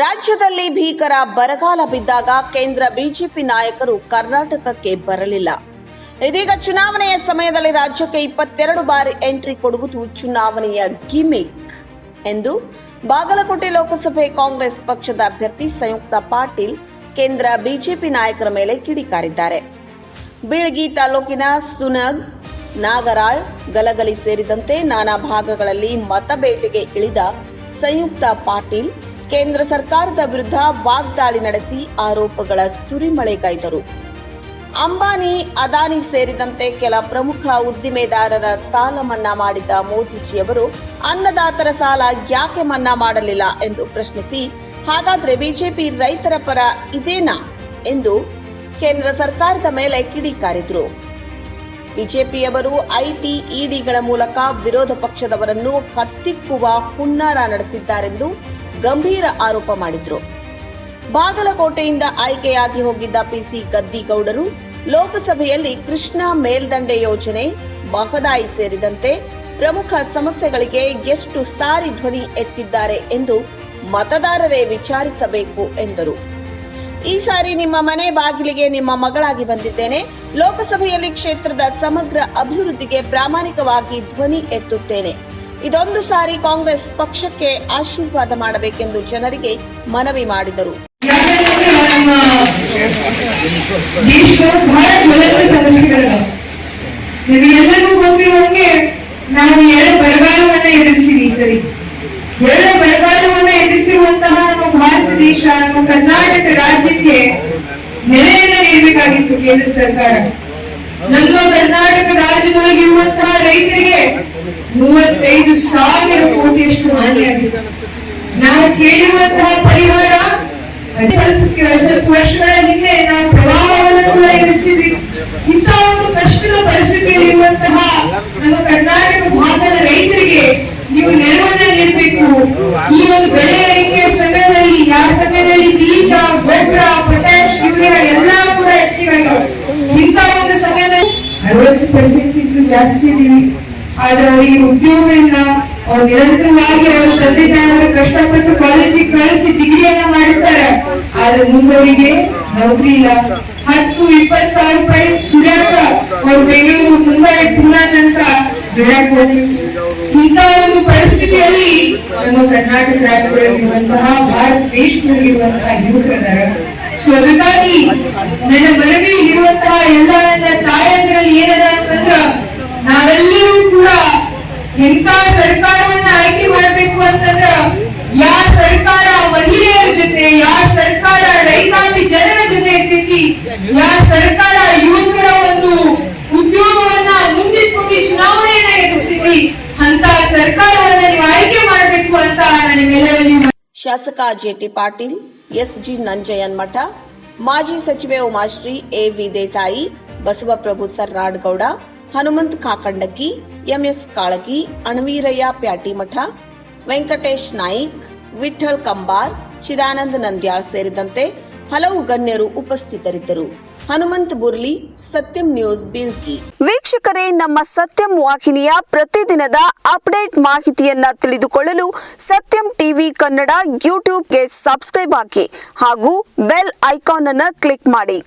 ರಾಜ್ಯದಲ್ಲಿ ಭೀಕರ ಬರಗಾಲ ಬಿದ್ದಾಗ ಕೇಂದ್ರ ಬಿಜೆಪಿ ನಾಯಕರು ಕರ್ನಾಟಕಕ್ಕೆ ಬರಲಿಲ್ಲ. ಇದೀಗ ಚುನಾವಣೆಯ ಸಮಯದಲ್ಲಿ ರಾಜ್ಯಕ್ಕೆ ಇಪ್ಪತ್ತೆರಡು ಬಾರಿ ಎಂಟ್ರಿ ಕೊಡುವುದು ಚುನಾವಣೆಯ ಗಿಮಿಕ್ ಎಂದು ಬಾಗಲಕೋಟೆ ಲೋಕಸಭೆ ಕಾಂಗ್ರೆಸ್ ಪಕ್ಷದ ಅಭ್ಯರ್ಥಿ ಸಂಯುಕ್ತ ಪಾಟೀಲ್ ಕೇಂದ್ರ ಬಿಜೆಪಿ ನಾಯಕರ ಮೇಲೆ ಕಿಡಿಕಾರಿದ್ದಾರೆ. ಬೀಳಗಿ ತಾಲೂಕಿನ ಸುನಗ್, ನಾಗರಾಳ್, ಗಲಗಲಿ ಸೇರಿದಂತೆ ನಾನಾ ಭಾಗಗಳಲ್ಲಿ ಮತಬೇಟೆಗೆ ಇಳಿದ ಸಂಯುಕ್ತ ಪಾಟೀಲ್ ಕೇಂದ್ರ ಸರ್ಕಾರದ ವಿರುದ್ಧ ವಾಗ್ದಾಳಿ ನಡೆಸಿ ಆರೋಪಗಳ ಸುರಿಮಳೆಗೈದರು ಅಂಬಾನಿ, ಅದಾನಿ ಸೇರಿದಂತೆ ಕೆಲ ಪ್ರಮುಖ ಉದ್ದಿಮೆದಾರರ ಸಾಲ ಮನ್ನಾ ಮಾಡಿದ ಮೋದಿಜಿಯವರು ಅನ್ನದಾತರ ಸಾಲ ಯಾಕೆ ಮನ್ನಾ ಮಾಡಲಿಲ್ಲ ಎಂದು ಪ್ರಶ್ನಿಸಿ, ಹಾಗಾದ್ರೆ ಬಿಜೆಪಿ ರೈತರ ಪರ ಇದೇನಾ ಎಂದು ಕೇಂದ್ರ ಸರ್ಕಾರದ ಮೇಲೆ ಕಿಡಿಕಾರಿದ್ರು ಬಿಜೆಪಿಯವರು ಐಟಿ ಇಡಿಗಳ ಮೂಲಕ ವಿರೋಧ ಪಕ್ಷದವರನ್ನು ಹತ್ತಿಕ್ಕುವ ಹುನ್ನಾರ ನಡೆಸಿದ್ದಾರೆಂದು ಗಂಭೀರ ಆರೋಪ ಮಾಡಿದ್ರು. ಬಾಗಲಕೋಟೆಯಿಂದ ಆಯ್ಕೆಯಾಗಿ ಹೋಗಿದ್ದ ಪಿಸಿ ಗದ್ದಿಗೌಡರು ಲೋಕಸಭೆಯಲ್ಲಿ ಕೃಷ್ಣಾ ಮೇಲ್ದಂಡೆ ಯೋಜನೆ ಮಹದಾಯಿ ಸೇರಿದಂತೆ ಪ್ರಮುಖ ಸಮಸ್ಯೆಗಳಿಗೆ ಎಷ್ಟು ಸಾರಿ ಧ್ವನಿ ಎತ್ತಿದ್ದಾರೆ ಎಂದು ಮತದಾರರೇ ವಿಚಾರಿಸಬೇಕು ಎಂದರು. ಈ ಸಾರಿ ನಿಮ್ಮ ಮನೆ ಬಾಗಿಲಿಗೆ ನಿಮ್ಮ ಮಗಳಾಗಿ ಬಂದಿದ್ದೇನೆ. ಲೋಕಸಭೆಯಲ್ಲಿ ಕ್ಷೇತ್ರದ ಸಮಗ್ರ ಅಭಿವೃದ್ಧಿಗೆ ಪ್ರಾಮಾಣಿಕವಾಗಿ ಧ್ವನಿ ಎತ್ತುತ್ತೇನೆ. ಇದೊಂದು ಸಾರಿ ಕಾಂಗ್ರೆಸ್ ಪಕ್ಷಕ್ಕೆ ಆಶೀರ್ವಾದ ಮಾಡಬೇಕೆಂದು ಜನರಿಗೆ ಮನವಿ ಮಾಡಿದರು. ನಾವು ಎರಡು ಬರಗಾಲವನ್ನ ಎದುರಿಸಿವಿ ಸರಿ ಎರಡು ಬರಗಾಲವನ್ನ ಎದುರಿಸಿರುವಂತಹ ನಮ್ಮ ಭಾರತ ದೇಶ, ನಮ್ಮ ಕರ್ನಾಟಕ ರಾಜ್ಯಕ್ಕೆ ನೆಲೆಯನ್ನ ನೀಡಬೇಕಾಗಿತ್ತು ಕೇಂದ್ರ ಸರ್ಕಾರ. ನಮ್ಮ ಕರ್ನಾಟಕ ರಾಜ್ಯದೊಳಗಿರುವಂತಹ ರೈತರಿಗೆ ಮೂವತ್ತೈದು ಸಾವಿರ ಕೋಟಿಯಷ್ಟು ಹಾನಿಯಾಗಿದೆ ನಾವು ಕೇಳಿರುವಂತಹ ಪರಿಹಾರ ಸ್ವಲ್ಪ ವರ್ಷಗಳ ಹಿಂದೆ ನಾವು ಪ್ರವಾಹವನ್ನು ಕೂಡ ಎದುರಿಸಿದ್ವಿ. ಇಂತಹ ಒಂದು ಕಷ್ಟದ ಪರಿಸ್ಥಿತಿಯಲ್ಲಿ ಇರುವಂತಹ ನಮ್ಮ ಕರ್ನಾಟಕ ಭಾಗದ ರೈತರಿಗೆ ನೀವು ನೆರವನ್ನ ನೀಡಬೇಕು. ಈ ಒಂದು ಬೆಳೆ ಏರಿಕೆಯ ಸಮಯದಲ್ಲಿ ಯಾವ ಸಮಯದಲ್ಲಿ ಬೀಜ, ಗೊಬ್ಬರ ಪೊಟ್ಯಾಶ್ ಯೂರಿಯಾ ಎಲ್ಲಾ ಕೂಡ ಸಮಯದಲ್ಲಿ ಅರವತ್ತು ಜಾಸ್ತಿ ಇದೀವಿ ಆದ್ರೆ ಅವರಿಗೆ ಉದ್ಯೋಗ ಇಲ್ಲ. ಅವ್ರು ನಿರಂತರವಾಗಿ ಅವ್ರ ತಂದೆ ತಾಯಿಯವರು ಕಷ್ಟಪಟ್ಟು ಕಾಲೇಜಿಗೆ ಕಳಿಸಿ ಡಿಗ್ರಿಯನ್ನ ಮಾಡಿಸ್ತಾರೆ. ಆದ್ರೆ ಮುಂದವರಿಗೆ ನೌಕರಿ ಇಲ್ಲ. ಹತ್ತು, ಇಪ್ಪತ್ತು ಸಾವಿರ ರೂಪಾಯಿ ದುಡಿಯಾಕ ಅವ್ರು ಬೆಂಗಳೂರು, ಮುಂಬೈ ಪುನಾ ನಂತರ ದುಡ್ಯಾಕ ಇಂಥ ಒಂದು ಪರಿಸ್ಥಿತಿಯಲ್ಲಿ ನಮ್ಮ ಕರ್ನಾಟಕ ರಾಜ್ಯಗಳಲ್ಲಿರುವಂತಹ ಭಾರತ ದೇಶದಲ್ಲಿರುವಂತಹ ಯುವಕರಿದ್ದಾರೆ ಸೊ, ಅದಕ್ಕಾಗಿ ನನ್ನ ಮನವಿ ಇರುವಂತಹ ಎಲ್ಲ ನನ್ನ ತಾಯಂದ್ರಲ್ಲಿ ಏನದ ಅಂತಂದ್ರ ನಾವೆಲ್ಲರೂ ಕೂಡ ಎಂತ ಸರ್ಕಾರವನ್ನ ಆಯ್ಕೆ ಮಾಡಬೇಕು ಅಂತಂದ್ರ ಯಾ ಸರ್ಕಾರ ಮಹಿಳೆಯರ ಜೊತೆ ಯಾ ಸರ್ಕಾರ ರೈತಾಪಿ ಜನರ ಜೊತೆ ಇರ್ತೈತಿ ಯಾ ಸರ್ಕಾರ ಯುವಕರ ಒಂದು ಉದ್ಯೋಗವನ್ನ ಮುಂದಿಟ್ಕೊಂಡು ಚುನಾವಣೆಯನ್ನ ಎದುರಿಸ್ತೈತಿ ಅಂತ ಸರ್ಕಾರವನ್ನ ನೀವು ಆಯ್ಕೆ ಮಾಡಬೇಕು ಅಂತ ನಾನು ಶಾಸಕ ಜೆಟಿ ಪಾಟೀಲ್, ಎಸ್ಜಿ ನಂಜಯನ್ ಮಠ, ಮಾಜಿ ಸಚಿವೆ Umashree A V Desai, Basavaprabhu Sarradgouda Hanumanth Kakandaki MS Kalagi, Anaveerayya Pyatimath, Venkatesh Naik Vithal Kambar, Chidananda Nandyal ಸೇರಿದಂತೆ ಹಲವು ಗಣ್ಯರು ಉಪಸ್ಥಿತರಿದ್ದರು. ಹನುಮಂತ್ ಬುರ್ಲಿ ಸತ್ಯಂ ನ್ಯೂಸ್ ಬೀಳ್ಕಿ ವೀಕ್ಷಕರೇ, ನಮ್ಮ ಸತ್ಯಂ ವಾಹಿನಿಯ ಪ್ರತಿದಿನದ ಅಪ್ಡೇಟ್ ಮಾಹಿತಿಯನ್ನ ತಿಳಿದುಕೊಳ್ಳಲು ಸತ್ಯಂ ಟಿವಿ ಕನ್ನಡ ಯೂಟ್ಯೂಬ್ಗೆ ಸಬ್ಸ್ಕ್ರೈಬ್ ಹಾಕಿ ಹಾಗೂ ಬೆಲ್ ಐಕಾನ್ ಅನ್ನು ಕ್ಲಿಕ್ ಮಾಡಿ.